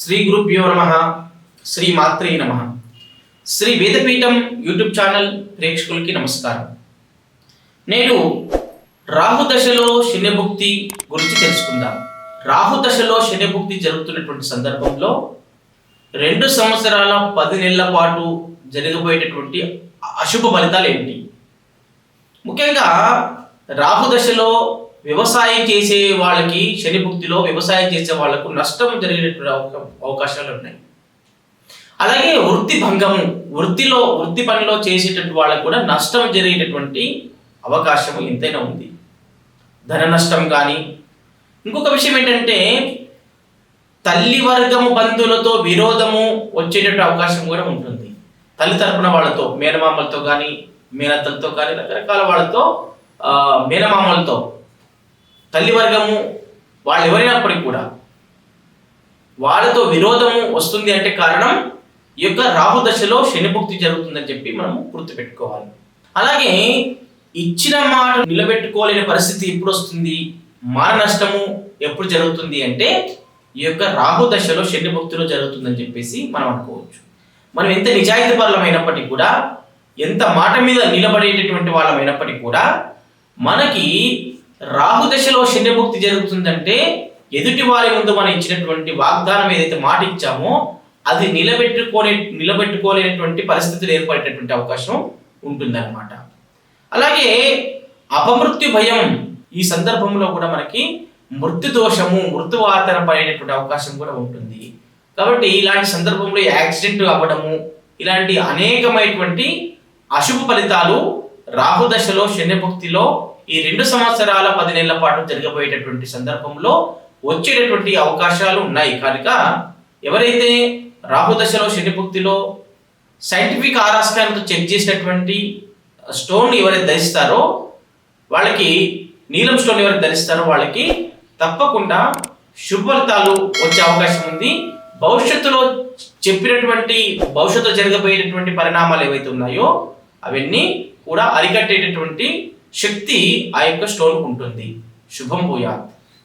శ్రీ గురుభ్యో నమ శ్రీ మాత్రే నమ. శ్రీ వేదపీఠం యూట్యూబ్ ఛానల్ ప్రేక్షకులకి నమస్కారం. నేను రాహు దశలో శనిభుక్తి గురించి తెలుసుకుందాం. రాహు దశలో శనిభుక్తి జరుగుతున్నటువంటి సందర్భంలో రెండు సంవత్సరాల పది నెలల పాటు జరగబోయేటటువంటి అశుభ ఫలితాలు ఏంటి? ముఖ్యంగా రాహు దశలో వ్యవసాయం చేసే వాళ్ళకి శనిభుక్తిలో వ్యవసాయం చేసే వాళ్ళకు నష్టం జరిగేటువంటి అవకా- అవకాశాలు ఉన్నాయి. అలాగే వృత్తి భంగము వృత్తిలో వృత్తి పనిలో చేసేటటువంటి వాళ్ళకు కూడా నష్టం జరిగేటటువంటి అవకాశం ఎంతైనా ఉంది. ధన నష్టం కానీ ఇంకొక విషయం ఏంటంటే తల్లి వర్గము బంధువులతో విరోధము వచ్చేటటువంటి అవకాశం కూడా ఉంటుంది. తల్లి తరపున వాళ్ళతో మేనమామలతో కానీ మేనత్తలతో కానీ రకరకాల వాళ్ళతో మేనమామలతో తల్లి వర్గము వాళ్ళు ఎవరైనప్పటికీ కూడా వాళ్ళతో విరోధము వస్తుంది అంటే కారణం ఈ యొక్క రాహు దశలో శనిభుక్తి జరుగుతుందని చెప్పి మనం గుర్తుపెట్టుకోవాలి. అలాగే ఇచ్చిన మాట నిలబెట్టుకోలేని పరిస్థితి ఎప్పుడు వస్తుంది? మాన నష్టము ఎప్పుడు జరుగుతుంది అంటే ఈ యొక్క రాహు దశలో శని భక్తిలో జరుగుతుందని చెప్పేసి మనం అనుకోవచ్చు. మనం ఎంత నిజాయితీ పరులమైనప్పటికీ కూడా ఎంత మాట మీద నిలబడేటటువంటి వాళ్ళమైనప్పటికీ కూడా మనకి రాహు దశలో శని జరుగుతుందంటే ఎదుటి వారి ముందు మనం ఇచ్చినటువంటి వాగ్దానం ఏదైతే మాట ఇచ్చామో అది నిలబెట్టుకోలే నిలబెట్టుకోలేనటువంటి పరిస్థితులు ఏర్పడేటటువంటి అవకాశం ఉంటుందన్నమాట. అలాగే అపమృత్యు భయం ఈ సందర్భంలో కూడా మనకి మృత్యు దోషము మృత్యు పడేటటువంటి అవకాశం కూడా ఉంటుంది. కాబట్టి ఇలాంటి సందర్భంలో యాక్సిడెంట్ అవ్వడము ఇలాంటి అనేకమైనటువంటి అశుభ ఫలితాలు రాహుదశలో శనిభక్తిలో ఈ రెండు సంవత్సరాల పది నెలల పాటు జరగబోయేటటువంటి సందర్భంలో వచ్చేటటువంటి అవకాశాలు ఉన్నాయి. కనుక ఎవరైతే రాహుదశలో దశలో సైంటిఫిక్ ఆరాస్కాయంతో చెక్ చేసినటువంటి స్టోన్ ఎవరైతే ధరిస్తారో వాళ్ళకి నీలం స్టోన్ ఎవరైతే ధరిస్తారో వాళ్ళకి తప్పకుండా శుభ వచ్చే అవకాశం ఉంది. భవిష్యత్తులో చెప్పినటువంటి భవిష్యత్తులో జరగబోయేటటువంటి పరిణామాలు ఏవైతే ఉన్నాయో అవన్నీ కూడా అరికట్టేటటువంటి శక్తి ఆ యొక్క స్టోన్ ఉంటుంది. శుభం భూయాత్.